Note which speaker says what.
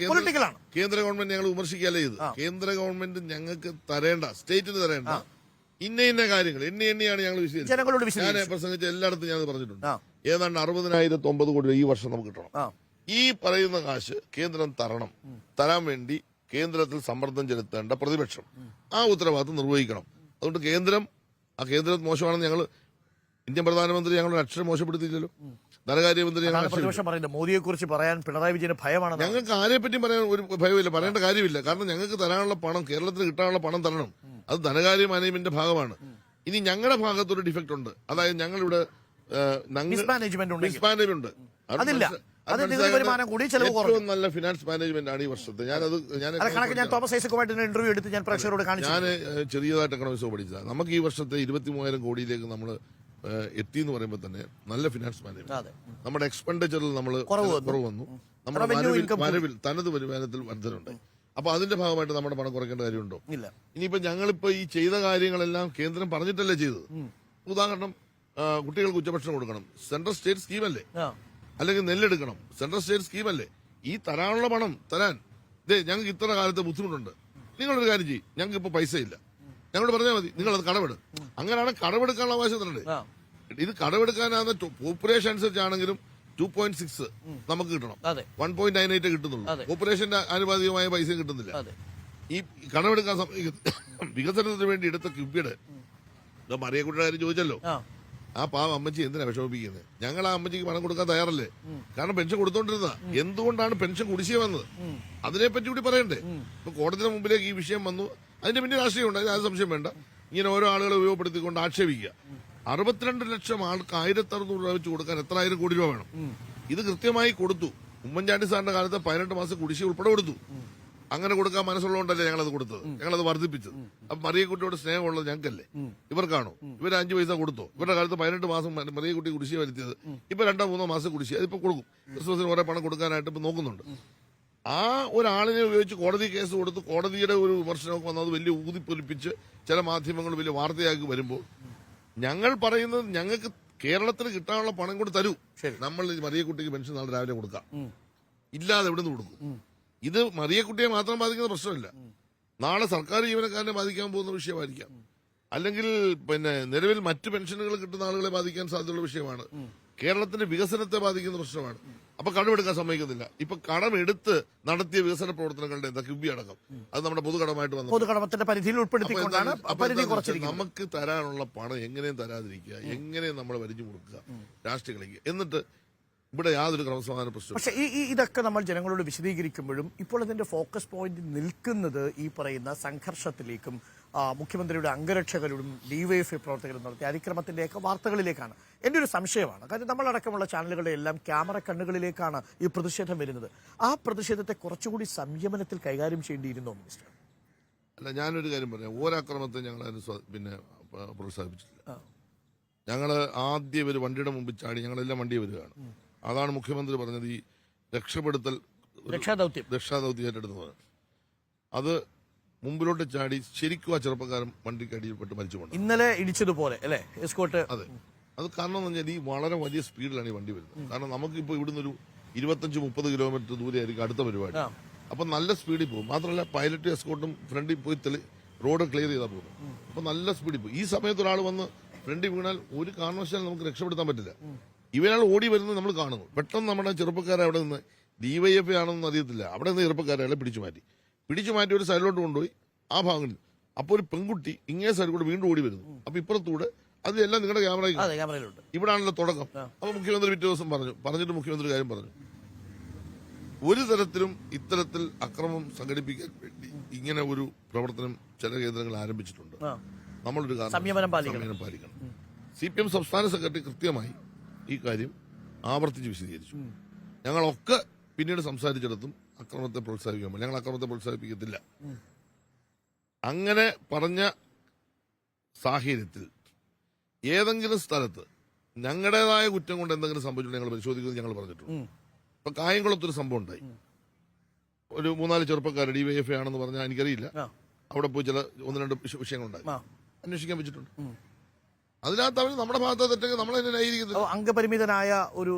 Speaker 1: കേന്ദ്ര-
Speaker 2: പൊളിറ്റിക്കലാണ്
Speaker 1: കേന്ദ്ര ഗവൺമെന്റ് ഞങ്ങൾ വിമർശിക്കല്ലേ ഇത്? കേന്ദ്ര ഗവൺമെന്റ് ഞങ്ങൾക്ക് തരേണ്ട സ്റ്റേറ്റിന് തരേണ്ട ഇന്ന ഇന്ന കാര്യങ്ങൾ എണ്ണി എണ്ണിയാണ് ഞങ്ങൾ വിശദീകരിച്ചത്. ഞാൻ പ്രസംഗിച്ച എല്ലായിടത്തും ഞാൻ പറഞ്ഞിട്ടുണ്ട്. ഏതാണ്ട് അറുപതിനായിരത്തി ഒമ്പത് കോടി രൂപ ഈ വർഷം നമുക്ക് കിട്ടണം. ഈ പറയുന്ന കാശ് കേന്ദ്രം തരണം. തരാൻ വേണ്ടി കേന്ദ്രത്തിൽ സമ്മർദ്ദം ചെലുത്തേണ്ട പ്രതിപക്ഷം. ആ ഉത്തരവാദിത്വം നിർവഹിക്കണം. അതുകൊണ്ട് കേന്ദ്രം ആ കേന്ദ്രം മോശമാണെന്ന് ഞങ്ങൾ ഇന്ത്യൻ പ്രധാനമന്ത്രി ഞങ്ങളുടെ അക്ഷരം മോശപ്പെടുത്തിയില്ലല്ലോ. ധനകാര്യമന്ത്രി
Speaker 2: പ്രതിപക്ഷം പറയുന്നത്. മോദിയെ കുറിച്ച് പറയാൻ പിണറായി വിജയന് ഭയമാണെന്ന്
Speaker 1: ഞങ്ങൾക്ക് ആരെ പറ്റി പറയാൻ ഒരു ഭയമില്ല. പറയേണ്ട കാര്യമില്ല. കാരണം ഞങ്ങൾക്ക് തരാനുള്ള പണം കേരളത്തിന് കിട്ടാനുള്ള പണം തരണം. അത് ധനകാര്യ മാനേജ്മെന്റിന്റെ ഭാഗമാണ്. ഇനി ഞങ്ങളുടെ ഭാഗത്തൊരു ഡിഫക്റ്റ് ഉണ്ട്. അതായത് ഞങ്ങളിവിടെ
Speaker 2: മിസ്മാനേജ്മെന്റ്
Speaker 1: ഉണ്ട്. അത്
Speaker 2: അതില്ല.
Speaker 1: ഏറ്റവും നല്ല ഫിനാൻസ് മാനേജ്മെന്റ് ആണ് ഈ വർഷത്തെ. ഞാനത് ഞാൻ
Speaker 2: ഞാൻ തോമസ് ഐസക്കുമായിട്ട് ഇന്റർവ്യൂ എടുത്ത് ഞാൻ പ്രേക്ഷകരോട് കാണിച്ചു.
Speaker 1: ഞാൻ ചെറിയതായിട്ട് എക്കണോമിക്സ് പഠിച്ചതാണ് നമുക്ക് ഈ വർഷത്തെ ഇരുപത്തി മൂവായിരം കോടിയിലേക്ക് നമ്മൾ എത്തി എന്ന് പറയുമ്പോൾ തന്നെ നല്ല ഫിനാൻസ് മാനേജ്മെന്റ് നമ്മുടെ എക്സ്പെൻഡിച്ചറിൽ നമ്മൾ
Speaker 2: കുറവ് വന്നു.
Speaker 1: നമ്മുടെ വരവിൽ തനത് വരുമാനത്തിൽ വർദ്ധനുണ്ട് അപ്പൊ അതിന്റെ ഭാഗമായിട്ട് നമ്മുടെ പണം കുറയ്ക്കേണ്ട കാര്യമുണ്ടോ?
Speaker 2: ഇല്ല.
Speaker 1: ഇനിയിപ്പോ ഞങ്ങളിപ്പോ ഈ ചെയ്ത കാര്യങ്ങളെല്ലാം കേന്ദ്രം പറഞ്ഞിട്ടല്ലേ ചെയ്തത്? ഉദാഹരണം കുട്ടികൾക്ക് ഉച്ചഭക്ഷണം കൊടുക്കണം. സെൻട്രൽ സ്റ്റേറ്റ് സ്കീമല്ലേ
Speaker 2: അല്ലേ?
Speaker 1: അല്ലെങ്കിൽ നെല്ലെടുക്കണം. സെൻട്രൽ സ്റ്റേറ്റ് സ്കീമല്ലേ ഈ തരാനുള്ള പണം തരാൻ. ഇതേ ഞങ്ങൾക്ക് ഇത്ര കാലത്തെ ബുദ്ധിമുട്ടുണ്ട്. നിങ്ങളൊരു കാര്യം ചെയ്യും. ഞങ്ങൾക്ക് ഇപ്പൊ പൈസ ഇല്ല ഞങ്ങളോട് പറഞ്ഞാൽ മതി നിങ്ങൾ അത് കടമെടു. അങ്ങനെയാണ് കടമെടുക്കാനുള്ള അവകാശം
Speaker 2: തന്നെ
Speaker 1: ഇത് കടമെടുക്കാനാകുന്ന പോപ്പുലേഷൻ അനുസരിച്ചാണെങ്കിലും ടു പോയിന്റ് സിക്സ് നമുക്ക് കിട്ടണം. വൺ പോയിന്റ് നയൻ എയ്റ്റ് കിട്ടുന്നുള്ളൂ. പോപ്പുലേഷന്റെ ആനുപാതികമായ പൈസ കിട്ടുന്നില്ല. ഈ കടമെടുക്കാൻ വികസനത്തിന് വേണ്ടി എടുത്ത കിബിയുടെ മറിയക്കുട്ടിയുടെ കാര്യം ചോദിച്ചല്ലോ.
Speaker 2: ആ
Speaker 1: പാവ അമ്മച്ചി എന്തിനാ വിഷമിപ്പിക്കുന്നത് ഞങ്ങൾ ആ അമ്മച്ചിക്ക് പണം കൊടുക്കാൻ തയ്യാറല്ലേ? കാരണം പെൻഷൻ കൊടുത്തോണ്ടിരുന്ന. എന്തുകൊണ്ടാണ് പെൻഷൻ കുടിശ്ശിക വന്നത്? അതിനെപ്പറ്റി കൂടി പറയണ്ടേ? ഇപ്പൊ കോടതിയുടെ മുമ്പിലേക്ക് ഈ വിഷയം വന്നു. അതിന്റെ പിന്നെ രാഷ്ട്രീയം ഉണ്ട് അതിന് അത് സംശയം വേണ്ട. ഇങ്ങനെ ഓരോ ആളുകളെ ഉപയോഗപ്പെടുത്തിക്കൊണ്ട് ആക്ഷേപിക്കുക. അറുപത്തിരണ്ട് ലക്ഷം ആൾക്ക് ആയിരത്തി അറുന്നൂറ് രൂപ വെച്ച് കൊടുക്കാൻ എത്ര ആയിരം കോടി രൂപ വേണം. ഇത് കൃത്യമായി കൊടുത്തു. ഉമ്മൻചാണ്ടി സാറിന്റെ കാലത്ത് പതിനെട്ട് മാസം കുടിശ്ശിക ഉൾപ്പെടെ കൊടുത്തു. അങ്ങനെ കൊടുക്കാൻ മനസ്സുള്ളതുകൊണ്ടല്ലേ അത് കൊടുത്തത്? ഞങ്ങളത് വർദ്ധിപ്പിച്ചത്. അപ്പൊ മറിയക്കുട്ടിയോട് സ്നേഹമുള്ളത് ഞങ്ങൾക്കല്ലേ? ഇവർക്കാണോ? ഇവർ അഞ്ചു പൈസ കൊടുത്തോ? ഇവരുടെ കാലത്ത് പതിനെട്ട് മാസം മറിയക്കുട്ടി കുടിശ്ശിക വരുത്തിയത്. ഇപ്പൊ രണ്ടോ മൂന്നോ മാസം കുടിശ്ശിക അതിപ്പോ കൊടുക്കും. ക്രിസ്മസിന് കുറെ പണം കൊടുക്കാനായിട്ട് ഇപ്പൊ നോക്കുന്നുണ്ട്. ആ ഒരാളിനെ ഉപയോഗിച്ച് കോടതി കേസ് കൊടുത്ത് കോടതിയുടെ ഒരു വിമർശനമൊക്കെ വന്നത് വലിയ ഊതിപ്പൊലിപ്പിച്ച് ചില മാധ്യമങ്ങൾ വലിയ വാർത്തയാക്കി വരുമ്പോൾ ഞങ്ങൾ പറയുന്നത് ഞങ്ങൾക്ക് കേരളത്തിന് കിട്ടാനുള്ള പണം കൂടി തരൂ. നമ്മൾ മറിയക്കുട്ടിക്ക് പെൻഷൻ നാളെ രാവിലെ കൊടുക്കാം. ഇല്ലാതെ എവിടെ നിന്ന് കൊടുക്കും ഇത് മറിയക്കുട്ടിയെ മാത്രം ബാധിക്കുന്ന പ്രശ്നമല്ല. നാളെ സർക്കാർ ജീവനക്കാരനെ ബാധിക്കാൻ പോകുന്ന വിഷയമായിരിക്കാം. അല്ലെങ്കിൽ പിന്നെ നിലവിൽ മറ്റ് പെൻഷനുകൾ കിട്ടുന്ന ആളുകളെ ബാധിക്കാൻ സാധ്യതയുള്ള വിഷയമാണ്. കേരളത്തിന്റെ വികസനത്തെ ബാധിക്കുന്ന പ്രശ്നമാണ്. അപ്പൊ കടമെടുക്കാൻ സമ്മതിക്കുന്നില്ല. ഇപ്പൊ കടമെടുത്ത് നടത്തിയ വികസന പ്രവർത്തനങ്ങളുടെ എന്താ കിബി അടക്കം. അത് നമ്മുടെ പൊതുകടമായിട്ട് വന്നു
Speaker 2: പൊതുകടമത്തിന്റെ പരിധിയിൽ ഉൾപ്പെടുത്തി
Speaker 1: നമുക്ക് തരാനുള്ള പണം എങ്ങനെയും തരാതിരിക്കുക. എങ്ങനെയും നമ്മൾ വലിഞ്ഞു കൊടുക്കുക രാഷ്ട്രീയ കളിക്കുക. എന്നിട്ട് ഇവിടെ യാതൊരു ക്രമസമാധാന പ്രശ്നം
Speaker 2: പക്ഷേ ഈ ഇതൊക്കെ നമ്മൾ ജനങ്ങളോട് വിശദീകരിക്കുമ്പോഴും ഇപ്പോൾ അതിന്റെ ഫോക്കസ് പോയിന്റ് നിൽക്കുന്നത് ഈ പറയുന്ന സംഘർഷത്തിലേക്കും മുഖ്യമന്ത്രിയുടെ അംഗരക്ഷകരോടും ഡിവൈഎഫ്ഐ പ്രവർത്തകരും നടത്തിയ അതിക്രമത്തിന്റെയൊക്കെ വാർത്തകളിലേക്കാണ്. എന്റെ ഒരു സംശയമാണ്. കാര്യം നമ്മളടക്കമുള്ള ചാനലുകളുടെ എല്ലാം ക്യാമറ കണ്ണുകളിലേക്കാണ് ഈ പ്രതിഷേധം വരുന്നത്. ആ പ്രതിഷേധത്തെ കുറച്ചുകൂടി സംയമനത്തിൽ കൈകാര്യം ചെയ്യേണ്ടിയിരുന്നോ മിനിസ്റ്റർ?
Speaker 1: അല്ല ഞാനൊരു കാര്യം പറയാം. ഒരാക്രമത്തെ ഞങ്ങൾ പിന്നെ പ്രോത്സാഹിപ്പിച്ചിട്ടില്ല. ഞങ്ങൾ ആദ്യം ഒരു വണ്ടിയുടെ മുമ്പിൽ ചാടി ഞങ്ങളെല്ലാം വണ്ടി വരികയാണ്. അതാണ് മുഖ്യമന്ത്രി പറഞ്ഞത് ഈ രക്ഷപ്പെടുത്തൽ
Speaker 2: രക്ഷാദൗത്യം
Speaker 1: രക്ഷാദൗത്യം. ഏറ്റെടുത്തത് അത് മുമ്പിലോട്ട് ചാടി ശരിക്കും ആ ചെറുപ്പക്കാരൻ വണ്ടിക്ക് അടിയിൽപ്പെട്ട് മരിച്ചു പോകണം
Speaker 2: ഇന്നലെ ഇടിച്ചതുപോലെ അല്ലേ? എസ്കോട്ട്
Speaker 1: അതെ. അത് കാരണം എന്ന് പറഞ്ഞാൽ ഈ വളരെ വലിയ സ്പീഡിലാണ് ഈ വണ്ടി വരുന്നത്. കാരണം നമുക്കിപ്പോൾ ഇവിടുന്ന് ഒരു ഇരുപത്തഞ്ച് മുപ്പത് കിലോമീറ്റർ ദൂരെ ആയിരിക്കും അടുത്ത പരിപാടി. അപ്പൊ നല്ല സ്പീഡിൽ പോകും. മാത്രമല്ല പൈലറ്റ് എസ്കോട്ടും ഫ്രണ്ടിൽ പോയി തെളി റോഡ് ക്ലിയർ ചെയ്താൽ പോകും അപ്പൊ നല്ല സ്പീഡിൽ പോകും. ഈ സമയത്ത് ഒരാൾ വന്ന് ഫ്രണ്ടിൽ വീണാൽ ഒരു കാരണവശാലും നമുക്ക് രക്ഷപ്പെടുത്താൻ പറ്റില്ല. ഇവരാൾ ഓടി വരുന്നത് നമ്മൾ കാണുന്നു. പെട്ടെന്ന് നമ്മുടെ ചെറുപ്പക്കാരെ അവിടെ നിന്ന് ഡി വൈ എഫ് ആണെന്ന് അറിയത്തില്ല. അവിടെ നിന്ന് ചെറുപ്പക്കാരെ പിടിച്ചു മാറ്റി. പിടിച്ചു മാറ്റി ഒരു സൈഡിലോട്ട് കൊണ്ടുപോയി. ആ ഭാഗങ്ങളിൽ. അപ്പോൾ ഒരു പെൺകുട്ടി ഇങ്ങേ സൈഡിൽ കൂടെ വീണ്ടും ഓടി വരുന്നു. അപ്പൊ ഇപ്പുറത്തൂടെ അതെല്ലാം നിങ്ങളുടെ
Speaker 2: ക്യാമറയിലുണ്ട്
Speaker 1: ഇവിടാണല്ലോ തുടക്കം. അപ്പൊ മുഖ്യമന്ത്രി പിറ്റേ ദിവസം പറഞ്ഞു. പറഞ്ഞിട്ട് മുഖ്യമന്ത്രി കാര്യം പറഞ്ഞു. ഒരു തരത്തിലും ഇത്തരത്തിൽ അക്രമം സംഘടിപ്പിക്കാൻ വേണ്ടി ഇങ്ങനെ ഒരു പ്രവർത്തനം ചില കേന്ദ്രങ്ങൾ ആരംഭിച്ചിട്ടുണ്ട്. നമ്മളൊരു.
Speaker 2: സംയമനം പാലിക്കണം.
Speaker 1: സി പി എം സംസ്ഥാന സെക്രട്ടറി കൃത്യമായി ഈ കാര്യം ആവർത്തിച്ച് വിശദീകരിച്ചു. ഞങ്ങളൊക്കെ പിന്നീട് സംസാരിച്ചിടത്തും അക്രമത്തെ പ്രോത്സാഹിപ്പിക്കാൻ. ഞങ്ങൾ അക്രമത്തെ പ്രോത്സാഹിപ്പിക്കത്തില്ല. അങ്ങനെ പറഞ്ഞ സാഹചര്യത്തിൽ ഏതെങ്കിലും സ്ഥലത്ത് ഞങ്ങളുടേതായ കുറ്റം കൊണ്ട് എന്തെങ്കിലും സംഭവിച്ചു ഞങ്ങൾ പരിശോധിക്കുന്നത് ഞങ്ങൾ പറഞ്ഞിട്ടുണ്ട്. ഇപ്പൊ കായംകുളത്തൊരു സംഭവം ഉണ്ടായി. ഒരു മൂന്നാൽ ചെറുപ്പക്കാർ ഡി വൈ എഫ് ആണെന്ന് പറഞ്ഞാൽ എനിക്കറിയില്ല. അവിടെ പോയി ചില ഒന്ന് രണ്ട് വിഷ- വിഷയങ്ങളുണ്ടായി. അന്വേഷിക്കാൻ വെച്ചിട്ടുണ്ട്. അതിനകത്ത് അവർ നമ്മുടെ ഭാഗത്ത് തെറ്റെങ്കിൽ നമ്മളെ ന്യായീകരിക്കുന്നില്ല
Speaker 2: അംഗപരിമിതനായ ഒരു